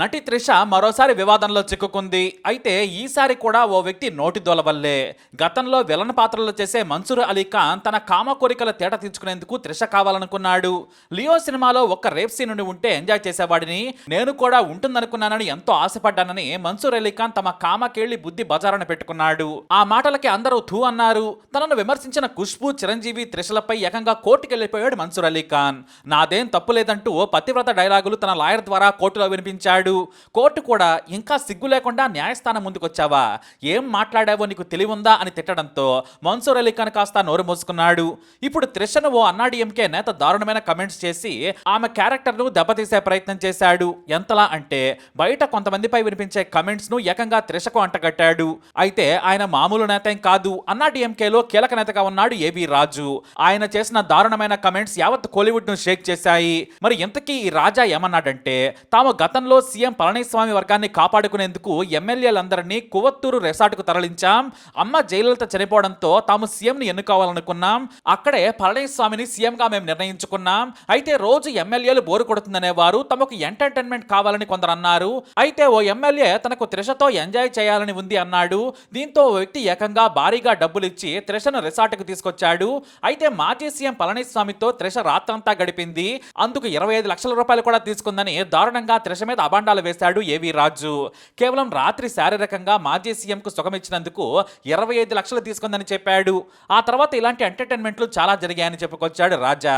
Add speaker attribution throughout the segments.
Speaker 1: నటి త్రిష మరోసారి వివాదంలో చిక్కుకుంది. అయితే ఈసారి కూడా ఓ వ్యక్తి నోటి దొలవల్లే గతంలో విలన్ పాత్రలు చేసే మన్సూర్ అలీ ఖాన్ తన కామ కోరికల తేట తీర్చుకునేందుకు త్రిష కావాలనుకున్నాడు. లియో సినిమాలో ఒక్క రేప్ సీన్ నుండి ఉంటే ఎంజాయ్ చేసేవాడిని. నేను కూడా ఉంటుందనుకున్నానని ఎంతో ఆశపడ్డానని మన్సూర్ అలీ ఖాన్ తమ కామకేళ్ళి బుద్ధి బజారున పెట్టుకున్నాడు. ఆ మాటలకి అందరూ థూ అన్నారు. తనను విమర్శించిన ఖుష్బు చిరంజీవి త్రిషలపై ఏకంగా కోర్టుకెళ్ళిపోయాడు మన్సూర్ అలీ ఖాన్. నాదేం తప్పు లేదంటూ పతివ్రత డైలాగులు తన లాయర్ ద్వారా కోర్టులో వినిపించాడు. కోర్టు కూడా ఇంకా సిగ్గు లేకుండా న్యాయస్థానం ముందుకొచ్చావా? ఏం మాట్లాడావో నీకు తెలివుందా అని తిట్టడంతో మన్సూర్ అలీ ఖాన్ కాస్త నోరు మోసుకున్నాడు. ఇప్పుడు త్రిషను ఓ అన్నాడీఎంకే నేత దారుణమైన కమెంట్స్ చేసి ఆమె క్యారెక్టర్ను దెబ్బతీసే ప్రయత్నం చేశాడు. ఎంతలా అంటే బయట కొంతమందిపై వినిపించే కమెంట్స్ను ఏకంగా త్రిషకు అంటగట్టాడు. అయితే ఆయన మామూలు నేత ఏం కాదు అన్నాడీఎంకేలో కీలక నేతగా ఉన్నాడు ఏబీ రాజు. ఆయన చేసిన దారుణమైన కమెంట్స్ యావత్ కోలీవుడ్ను షేక్ చేశాయి. మరి ఇంతకీ ఈ రాజా ఏమన్నాడంటే తాము గతంలో సీఎం పళనిస్వామి వర్గాన్ని కాపాడుకునేందుకు ఎమ్మెల్యేలందరినీ కువత్తూరు రెసార్ట్కు తరలించాం. అమ్మ జయలలిత చనిపోవడంతో తాము సీఎంని ఎన్నుకోవాలనుకున్నాం. అక్కడే పళనిస్వామిని సీఎంగా మేము నిర్ణయించుకున్నాం. అయితే రోజు ఎమ్మెల్యేలు బోరు కొడుతుందనేవారు తమకు ఎంటర్టైన్మెంట్ కావాలని కొందరు అన్నారు అయితే ఓ ఎమ్మెల్యే తనకు త్రిషతో ఎంజాయ్ చేయాలని ఉంది అన్నాడు. దీంతో ఓ వ్యక్తి ఏకంగా భారీగా డబ్బులిచ్చి త్రిషను రిసార్ట్కు తీసుకొచ్చాడు. అయితే మాజీ సీఎం పళనిస్వామితో త్రిష రాత్రంతా గడిపింది. అందుకు ఇరవై ఐదు లక్షల రూపాయలు కూడా తీసుకుందని దారుణంగా త్రిష మీద అబాండాలు వేశాడు ఏవి రాజు? కేవలం రాత్రి శారీరకంగా మాజీ సీఎంకు సుఖమిచ్చినందుకు ఇరవై ఐదు లక్షలు తీసుకుందని చెప్పాడు. ఆ తర్వాత ఇలాంటి ఎంటర్టైన్మెంట్లు చాలా జరిగాయని చెప్పుకొచ్చాడు రాజా.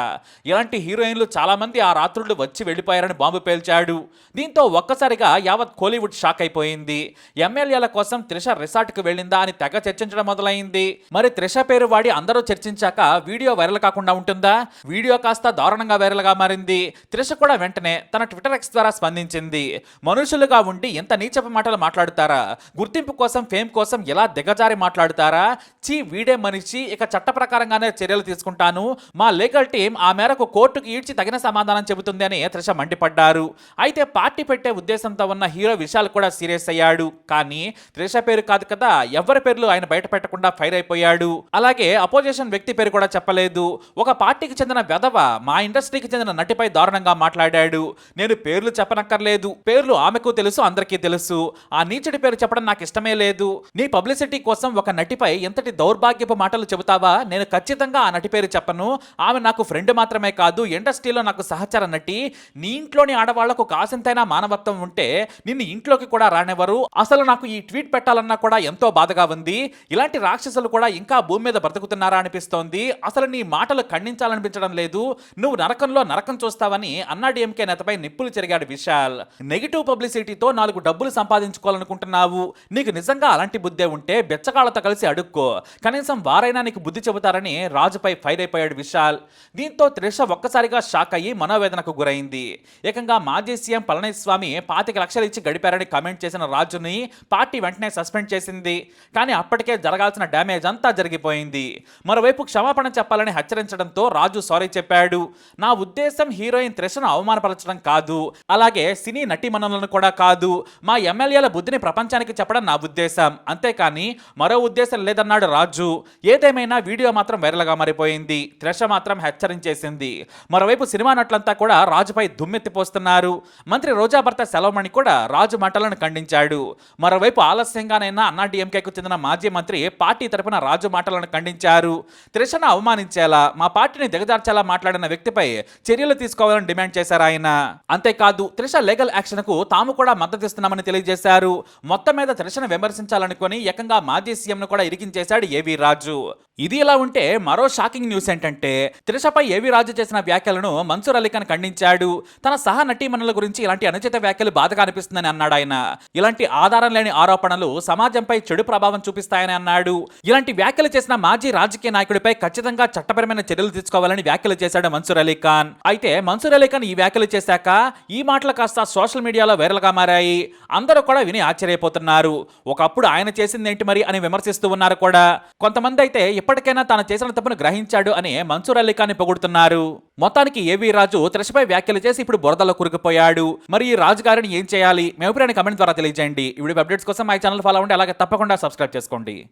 Speaker 1: ఇలాంటి హీరోయిన్లు చాలా మంది ఆ రాత్రులు వచ్చి వెళ్ళిపోయారని బాంబు పేల్చాడు. దీంతో ఒక్కసారిగా యావత్ కోలీవుడ్ షాక్ అయిపోయింది. ఎమ్మెల్యేల కోసం త్రిష రిసార్ట్కు వెళ్ళిందా అని తెగ చర్చించడం మొదలైంది. మరి త్రిష పేరు వాడి అందరూ చర్చించాక వీడియో వైరల్ కాకుండా ఉంటుందా? వీడియో కాస్త దారుణంగా వైరల్గా మారింది. త్రిష కూడా వెంటనే తన ట్విట్టర్ ఎక్స్ ద్వారా స్పందించింది. మనుషులుగా ఉండి ఎంత నీచపు మాటలు మాట్లాడుతారా? గుర్తింపు కోసం ఫేమ్ కోసం ఎలా దిగజారి మాట్లాడుతారా? చీ వీడే మనిషి ఇక చట్ట ప్రకారంగానే చర్యలు తీసుకుంటాను. మా లీగల్ టీం ఆ మేరకు కోర్టుకు ఈడ్చి తగిన సమాధానం చెబుతుంది అని త్రిష మండిపడ్డారు. అయితే పార్టీ పెట్టే ఉద్దేశంతో ఉన్న హీరో విశాల్ కూడా సీరియస్ అయ్యాడు. కానీ త్రిష పేరు కాదు కదా ఎవరి పేర్లు ఆయన బయట పెట్టకుండా ఫైర్ అయిపోయాడు. అలాగే అపోజిషన్ వ్యక్తి పేరు కూడా చెప్పలేదు. ఒక పార్టీకి చెందిన వెధవ మా ఇండస్ట్రీకి చెందిన నటిపై దారుణంగా మాట్లాడాడు. నేను పేర్లు చెప్పనక్కర్లేదు. పేర్లు ఆమెకు తెలుసు అందరికీ తెలుసు. ఆ నీచుడి పేరు చెప్పడం నాకు ఇష్టమే లేదు. నీ పబ్లిసిటీ కోసం ఒక నటిపై ఎంతటి దౌర్భాగ్యపు మాటలు చెబుతావా? నేను ఖచ్చితంగా ఆ నటి పేరు చెప్పను. ఆమె నాకు ఫ్రెండ్ మాత్రమే కాదు ఇండస్ట్రీలో నాకు సహచర నటి. నీ ఇంట్లోని ఆడవాళ్ళకు కాసింతైనా మానవత్వం ఉంటే నిన్ను ఇంట్లోకి కూడా రానివ్వరు. అసలు నాకు ఈ ట్వీట్ పెట్టాలన్నా కూడా ఎంతో బాధగా ఉంది. ఇలాంటి రాక్షసులు కూడా ఇంకా భూమి మీద బ్రతుకుతున్నారా అనిపిస్తోంది. అసలు నీ మాటలు ఖండించాలనిపించడం లేదు. నువ్వు నరకంలో నరకం చూస్తావని అన్నా డిఎంకే నేతపై నిప్పులు చెరిగాడు విశాల్. నెగిటివ్ పబ్లిసిటీతో నాలుగు డబ్బులు సంపాదించుకోవాలనుకుంటున్నావు. నీకు నిజంగా అలాంటి బుద్ధే ఉంటే బెచ్చగాళ్ళతో కలిసి అడుక్కో. కనీసం వారైనా నీకు బుద్ధి చెబుతారని రాజుపై ఫైర్ అయిపోయాడు విశాల్. దీంతో త్రిష ఒక్కసారిగా షాక్ అయ్యి మనోవేదనకు గురైంది. ఏకంగా మాజీ సీఎం పళనిస్వామి పాతిక లక్షలు ఇచ్చి గడిపారని కామెంట్ చేసిన రాజుని పార్టీ వెంటనే సస్పెండ్ చేసింది. కానీ అప్పటికే జరగాల్సిన డ్యామేజ్ అంతా జరిగిపోయింది. మరోవైపు క్షమాపణ చెప్పాలని హెచ్చరించడంతో రాజు సారీ చెప్పాడు. నా ఉద్దేశం హీరోయిన్ త్రిషను అవమానపరచడం కాదు. అలాగే సినీ నటీమణులను కూడా కాదు మా ఎమ్మెల్యేల బుద్ధిని ప్రపంచానికి చెప్పడం నా ఉద్దేశం. అంతేకాని మరో ఉద్దేశం లేదన్నాడు రాజు. ఏదేమైనా వీడియో మాత్రం వైరల్గా మారిపోయింది. త్రిష మాత్రం హెచ్చరించేసింది. మరోవైపు సినిమా నటులంతా కూడా రాజుపై దుమ్మెత్తిపోస్తున్నారు. మంత్రి రోజా భర్త సెలవుమణి కూడా రాజు మాటలను ఖండించాడు. మరోవైపు ఆలస్యంగానైనా అన్నా డిఎంకేకు చెందిన మాజీ మంత్రి పార్టీ తరపున రాజు మాటలను ఖండించారు. త్రిషను అవమానించేలా మా పార్టీని దిగజార్చేలా మాట్లాడిన వ్యక్తిపై చర్యలు తీసుకోవాలని డిమాండ్ చేశారు ఆయన. అంతేకాదు త్రిష లీగల్ యాక్షన్కు తాము కూడా మద్దతిస్తున్నామని తెలియజేశారు. మొత్తం మీద త్రిషను విమర్శించాలనుకుని ఏకంగా మాజీ సీఎంను కూడా ఇరికించేశాడు ఏవి రాజు. ఇది ఇలా ఉంటే మరో షాకింగ్ న్యూస్ ఏంటంటే త్రిషపై ఏవి రాజు చేసిన వ్యాఖ్యలను మన్సూర్ అలీ ఖాన్ ఖండించాడు. తన సహా నటీమణుల గురించి ఇలాంటి అనుచిత వ్యాఖ్యలు బాధగా అనిపిస్తుందని అన్నాడు ఆయన. ఇలాంటి ఆధారం లేని ఆరోపణలు సమాజంపై చెడు ప్రభావం చూపిస్తాయని అన్నాడు. ఇలాంటి వ్యాఖ్యలు చేసిన మాజీ రాజకీయ నాయకుడిపై ఖచ్చితంగా చట్టపరమైన చర్యలు తీసుకోవాలని వ్యాఖ్యలు చేశాడు మన్సూర్ అలీ ఖాన్. అయితే మన్సూర్ అలీఖాన్ ఈ వ్యాఖ్యలు చేశాక ఈ మాటలు కాస్త సోషల్ మీడియాలో వైరల్గా మారాయి. అందరూ కూడా విని ఆశ్చర్యపోతున్నారు. ఒకప్పుడు ఆయన చేసిందేంటి మరి అని విమర్శిస్తూ ఉన్నారు కూడా. కొంతమంది అయితే ఇప్పటికైనా తాను చేసిన తప్పును గ్రహించాడు అని మన్సూర్ అలీ ఖాన్ పొగుడుతున్నారు. మొత్తానికి ఏవీ రాజు త్రిషపై వ్యాఖ్యలు చేసి ఇప్పుడు బురదలో కురిగిపోయాడు మరి ఈ రాజుగారిని ఏం చేయాలి? మీ అభిప్రాయాన్ని కమెంట్ ద్వారా తెలియజేయండి. ఇప్పుడు అప్డేట్స్ కోసం మా ఛానల్ ఫాలో అవ్వండి. అలాగే తప్పకుండా సబ్స్క్రైబ్ చేసుకోండి.